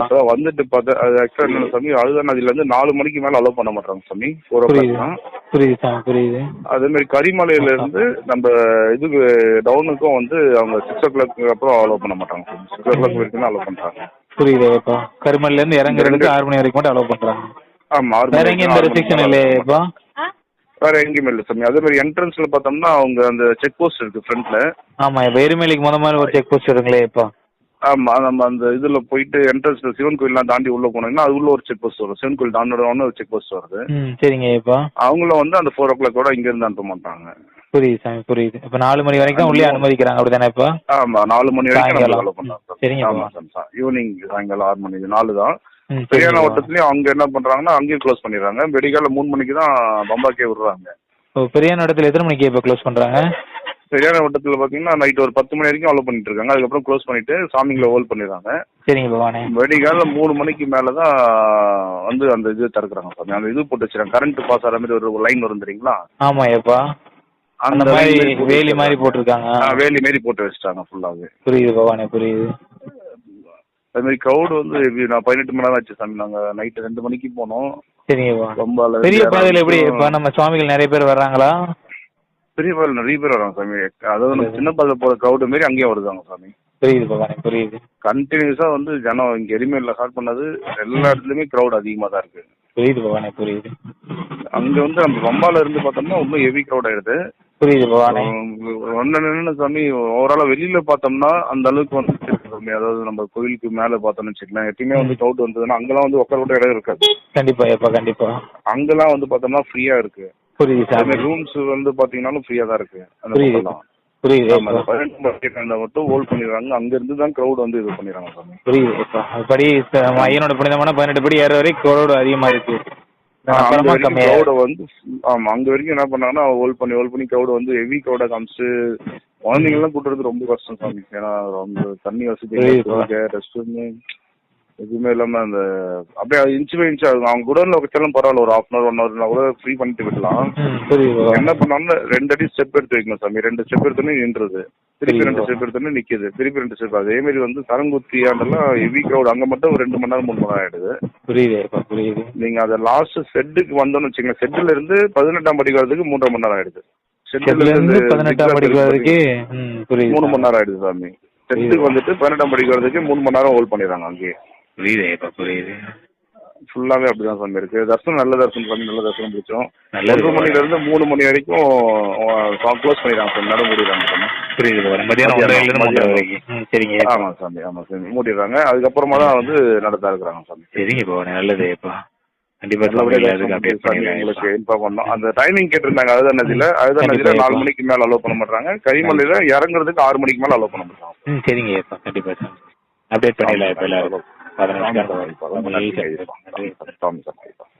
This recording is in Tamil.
அதான் வந்துட்டு பார்த்தா அது ஆக்சுவலாக என்ன சாமி அதுதான் அதுல இருந்து நாலு மணிக்கு மேல அலோவ் பண்ண மாட்டாங்க சாமி. ஃபோர் புரியுது. அதே மாதிரி கரிமலையில இருந்து நம்ம இதுக்கு டவுனுக்கும் வந்து அவங்க சிக்ஸ் ஓ கிளாக் அப்புறம் அலோவ் பண்ண மாட்டாங்க சாமி. சிக்ஸ் ஓ கிளாக் வரைக்கும் அலோவ் பண்றாங்க. புரியுது இப்போ கருமல்ல இருந்து இறங்குறதுக்கு ஆறு மணி வரைக்கும் மட்டும் அலோவ் பண்றாங்க. ஆமா ஆறு வேற மணி எங்க இந்த ரெஸ்ட்ரிக்ஷன் மேல இல்லையேப்பா வேற எங்கேயுமே இல்லை சாமி. அதே மாதிரி என்ட்ரன்ஸ்ல பார்த்தோம்னா அவங்க அந்த செக் போஸ்ட் இருக்கு ஃப்ரண்ட்ல ஆமா இப்போ எருமேலிக்கு முத மாதிரி ஒரு செக் போஸ்ட் இருக்குங்களே இப்போ ஆமா நம்ம அந்த இதுல போயிட்டு என்ட்ரன்ஸ்ல சிவன் கோயில்லாம் தாண்டி உள்ள போனீங்கன்னா அது உள்ள ஒரு செக் போஸ்ட் வரும். சிவன் கோயில் தாண்டோட ஒரு செக் போஸ்ட் வருது. சரிங்க இப்போ அவங்களும் வந்து அந்த ஃபோர் ஓ கிளாக்கோட இங்க இருந்து அனுப்ப மாட்டாங்க. புரியுது சாமி புரியுது. இப்போ நாலு மணி வரைக்கும் உள்ளே அனுமதிக்கிறாங்க அப்படிதானே இப்போ? ஆமா நாலு மணி வரைக்கும் சரிங்க ஆமா ஈவினிங் சாயங்காலம் ஆறு மணி நாலு தான். ம் பெரியான சரிங்க வட்டத்துலயும் அவங்க என்ன பண்றாங்கன்னா அங்கேயும் க்ளோஸ் பண்ணிடுறாங்க. வெடிகால மூணு மணிக்கு தான் பம்பாக்கே விடுறாங்க. பெரியான இடத்துல எத்தனை மணிக்கு இப்போ க்ளோஸ் பண்றாங்க? பெரியான வட்டத்துல பாத்தீங்கன்னா நைட் ஒரு பத்து மணி வரைக்கும் அலோ பண்ணிட்டு இருக்காங்க. அதுக்கப்புறம் க்ளோஸ் பண்ணிட்டு சாமிங்களை ஹோல்ட் பண்ணிடுறாங்க. சரிங்க பவானே வெடிகால மூணு மணிக்கு மேல தான் வந்து அந்த இது திறக்குறாங்க சாமி. அந்த இது போட்டு வச்சிருக்காங்க. கரண்ட் பாஸ் ஆகிற மாதிரி ஒரு லைன் வரும் தெரியுங்களா? ஆமா ஏப்பா அந்த மாதிரி வேலி மாதிரி. போட்டிருக்காங்க. வேலி மாரி போட்டு வச்சிட்டாங்க ஃபுல்லாவே புரியுது பவானே புரியுது. அது மாதிரி க்ரௌட் வந்து எப்படி நான் பதினெட்டு மணி நேரம் ஆச்சு சாமி. நாங்க நைட்டு ரெண்டு மணிக்கு போனோம். சரிங்க ரொம்ப பெரிய பாதையில எப்படி. இப்போ நம்ம சுவாமிகள் நிறைய பேர் வர்றாங்களா? பெரிய பாதையில் நிறைய பேர் வராங்க சாமி. அதாவது நம்ம சின்ன பாதை போற க்ரௌடு மாரி அங்கேயும் வருதாங்க சாமி. புரியுது கண்டினியூஸா வந்து ஜனம் இங்க எரிமேல ஸ்டார்ட் பண்ணது எல்லா இடத்துலயுமே க்ரௌட் அதிகமா தான் இருக்கு. புரியுது பவானே புரியுது. அங்க வந்து நம்ம பம்பால இருந்து பார்த்தோம்னா இன்னும் ஹெவி க்ரௌட் ஆயிடுது. புரியுது பவானே ஒன்னு சாமி ஓவராலா வெளியில பார்த்தோம்னா அந்த அளவுக்கு வந்து சாமி. அதாவது நம்ம கோயிலுக்கு மேல பார்த்தோம்னு வச்சுக்கலாம் எப்பயுமே வந்து க்ரௌட் வந்ததுன்னா அங்கெல்லாம் வந்து உட்கார கூட இடம் இருக்காது. கண்டிப்பா ஏப்பா கண்டிப்பா. அங்கெல்லாம் வந்து பார்த்தோம்னா ஃப்ரீயா இருக்கு. புரியுது ரூம்ஸ் வந்து பாத்தீங்கன்னாலும் ஃப்ரீயா தான் இருக்கு. புரியுது. புரியுது. மட்டும் ஹோல்ட் பண்ணிடுறாங்க. அங்க இருந்து தான் க்ரௌட் வந்து இது பண்ணிடுறாங்க சாமி புரியுது ஏப்பா படி ஐயனோட புனிதமான பதினெட்டு படி ஏற வரைக்கும் க்ரௌடு அதிகமா இருக்கு. க்ரௌட வந்து ஆமா அங்க வரைக்கும் என்ன பண்ணாங்கன்னா ஹோல்ட் பண்ணி ஹோல்ட் பண்ணி க்ரௌட் வந்து ஹெவி க்ரௌட காமிச்சு குழந்தைங்க எல்லாம் கூட்டுறது ரொம்ப கஷ்டம் சாமி. ஏன்னா ரொம்ப தண்ணி வசதி. ரெஸ்ட் ரூம் எதுவுமே இல்லாம அந்த அப்படியே இன்ச்சு பை இன்ச்சு ஆகும் அவங்க குடோன்ல வச்சாலும் பரவாயில்ல. ஒரு ஹாஃப் அன் அவர் ஒன் ஹவர்னா கூட ஃப்ரீ பண்ணிட்டு விடலாம். என்ன பண்ணாலும் ரெண்டு அடி ஸ்டெப் எடுத்து வைக்கணும் சாமி. ரெண்டு ஸ்டெப் எடுத்தோன்னே நின்றுது. திருப்பி ரெண்டு ஸ்டெப் எடுத்தோன்னே நிக்குது. திருப்பி ரெண்டு ஸ்டெப் அதே மாதிரி வந்து சரங்குத்தி ஆண்டெல்லாம் ஹெவி க்ரௌட் அங்க மட்டும் ஒரு ரெண்டு மணி நேரம் மூணு மணி நேரம் ஆயிடுது. புரியுது நீங்க அத லாஸ்ட் செட்டுக்கு வந்தோம்னு வச்சுக்கோங்க. செட்டுல இருந்து பதினெட்டாம் படி வரதுக்கு மூன்றரை மணி நேரம் ஆயிடுது. செட்டுல இருந்து பதினெட்டாம் ம், புரியுது மூணு மணி நேரம் ஆயிடுது சாமி. செட்டுக்கு வந்துட்டு பதினெட்டாம் படிக்கு வரதுக்கு மூணு மணி நேரம் ஹோல்ட் பண்ணிடுறாங்க அங்கேயே. புரியுது புரியுது. ஃபுல்லாவே அப்படிதான் சாமி இருக்கு. தர்சனம் நல்ல தர்சனம் சாமி நல்ல தர்சனம் பிடிச்சோம் ஒரு மணில இருந்து மூணு மணி வரைக்கும் க்ளோஸ் பண்ணிடுறாங்க சாமி நட மூடிடுறாங்க சாமி. புரியுது மதியானம் மதியானம், சரிங்க. ஆமா சாமி ஆமா சாமி. மூடிடுறாங்க. அதுக்கப்புறமா தான் வந்து நடத்தா இருக்கிறாங்க சாமி. சரிங்க பவானே நல்லது பண்ணோம். அந்த டைமிங் கேட்டிருந்தாங்க அதுதான் நதியில அதுதான் நதியில நாலு. மணிக்கு மேல அலோவ் பண்ண மாட்டாங்க கரிமலையில இறங்குறதுக்கு ஆறு மணிக்கு மேல அலோவ் பண்ண மாட்டாங்க சரிங்க கண்டிப்பா அப்டேட் பண்ணிடலாம் இப்போ எல்லாரும் ஆமா, பதினஞ்சு ரொம்ப நன்றி. நன்றி சாமி சாமி